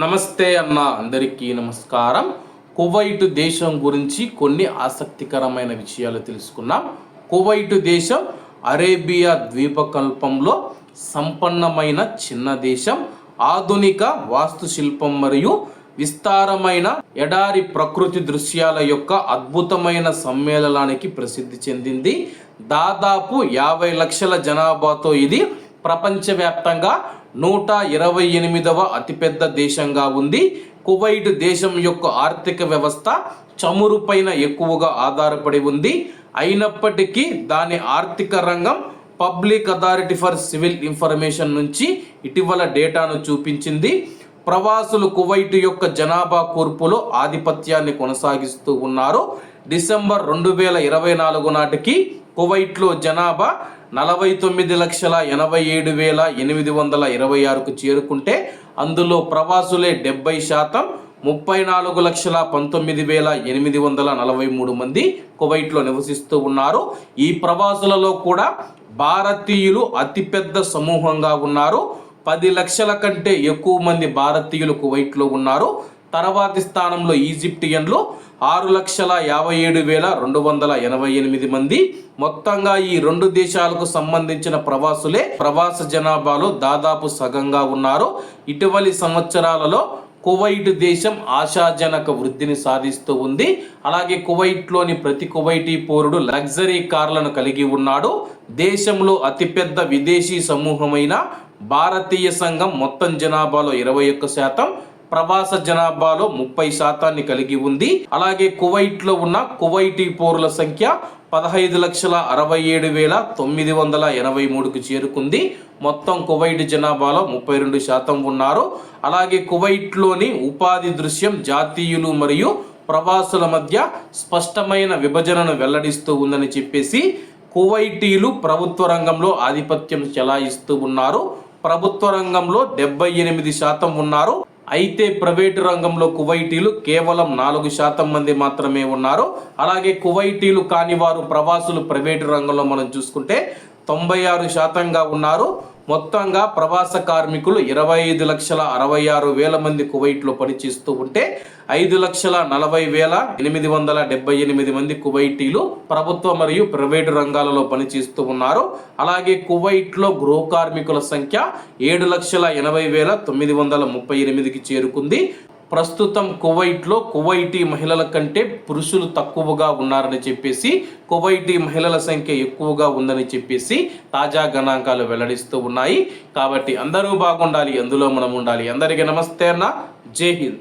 నమస్తే అన్న అందరికీ నమస్కారం. కువైట్ దేశం గురించి కొన్ని ఆసక్తికరమైన విషయాలు తెలుసుకున్నాం కువైట్ దేశం అరేబియా ద్వీపకల్పంలో సంపన్నమైన చిన్న దేశం. ఆధునిక వాస్తుశిల్పం మరియు విస్తారమైన ఎడారి ప్రకృతి దృశ్యాల యొక్క అద్భుతమైన సమ్మేళనానికి ప్రసిద్ధి చెందింది. దాదాపు యాభై లక్షల జనాభాతో ఇది ప్రపంచవ్యాప్తంగా నూట ఇరవై ఎనిమిదవ అతిపెద్ద దేశంగా ఉంది. కువైట్ దేశం యొక్క ఆర్థిక వ్యవస్థ చమురు పైన ఎక్కువగా ఆధారపడి ఉంది. అయినప్పటికీ దాని ఆర్థిక రంగం public authority for civil information నుంచి ఇటీవల డేటాను చూపించింది. ప్రవాసులు కువైట్ యొక్క జనాభా కూర్పులో ఆధిపత్యాన్ని కొనసాగిస్తూ ఉన్నారు. డిసెంబర్ రెండు వేల ఇరవై నాలుగు నాటికి కువైట్లో జనాభా నలభై తొమ్మిది లక్షల ఎనభై ఏడు వేల ఎనిమిది వందల ఇరవై ఆరుకు చేరుకుంటే అందులో ప్రవాసులే డెబ్బై శాతం ముప్పై నాలుగు లక్షల పంతొమ్మిది వేల ఎనిమిది వందల నలభై మూడు మంది కువైట్లో నివసిస్తూ ఉన్నారు. ఈ ప్రవాసులలో కూడా భారతీయులు అతిపెద్ద సమూహంగా ఉన్నారు. పది లక్షల కంటే ఎక్కువ మంది భారతీయులు కువైట్లో ఉన్నారు. తర్వాతి స్థానంలో ఈజిప్టియన్లు ఆరు లక్షల యాభై ఏడు వేల రెండు వందల ఎనభై ఎనిమిది మంది. మొత్తంగా ఈ రెండు దేశాలకు సంబంధించిన ప్రవాసులే ప్రవాస జనాభాలో దాదాపు సగంగా ఉన్నారు. ఇటీవలి సంవత్సరాలలో కువైట్ దేశం ఆశాజనక వృద్ధిని సాధిస్తూ ఉంది. అలాగే కువైట్లోని ప్రతి కువైటీ పౌరుడు లగ్జరీ కార్లను కలిగి ఉన్నాడు. దేశంలో అతిపెద్ద విదేశీ సమూహమైన భారతీయ సంఘం మొత్తం జనాభాలో ఇరవై ఒక్క శాతం ప్రవాస జనాభాలో ముప్పై శాతాన్ని కలిగి ఉంది. అలాగే కువైట్లో ఉన్న కువైటీ పౌరుల సంఖ్య పదహైదు లక్షల అరవై ఏడు వేల తొమ్మిది వందల ఎనభై మూడుకు చేరుకుంది. మొత్తం కువైట్ జనాభాలో ముప్పై రెండు శాతం ఉన్నారు. అలాగే కువైట్లోని ఉపాధి దృశ్యం జాతీయులు మరియు ప్రవాసుల మధ్య స్పష్టమైన విభజనను వెల్లడిస్తూ ఉందని చెప్పేసి కువైటీలు ప్రభుత్వ రంగంలో ఆధిపత్యం చెలాయిస్తూ ఉన్నారు. ప్రభుత్వ రంగంలో డెబ్బై ఎనిమిది శాతం ఉన్నారు. అయితే ప్రైవేటు రంగంలో కువైటీలు కేవలం నాలుగు శాతం మంది మాత్రమే ఉన్నారు. అలాగే కువైటీలు కాని వారు ప్రవాసులు ప్రైవేటు రంగంలో మనం చూసుకుంటే తొంభై ఆరు శాతంగా ఉన్నారు. మొత్తంగా ప్రవాస కార్మికులు ఇరవై ఐదు లక్షల అరవై ఆరు వేల మంది కువైట్లో పనిచేస్తూ ఉంటే ఐదు లక్షల నలభై వేల ఎనిమిది వందల డెబ్బై ఎనిమిది మంది కువైటీలు ప్రభుత్వ మరియు ప్రైవేటు రంగాలలో పనిచేస్తూ ఉన్నారు. అలాగే కువైట్లో గృహ కార్మికుల సంఖ్య ఏడు లక్షల ఎనభై వేల తొమ్మిది వందల ముప్పై ఎనిమిదికి చేరుకుంది. ప్రస్తుతం కువైట్లో కువైటీ మహిళల కంటే పురుషులు తక్కువగా ఉన్నారని చెప్పేసి కువైటీ మహిళల సంఖ్య ఎక్కువగా ఉందని చెప్పేసి తాజా గణాంకాలు వెల్లడిస్తూ ఉన్నాయి. కాబట్టి అందరూ బాగుండాలి అందులో మనం ఉండాలి. అందరికీ నమస్తే అన్న. జై హింద్.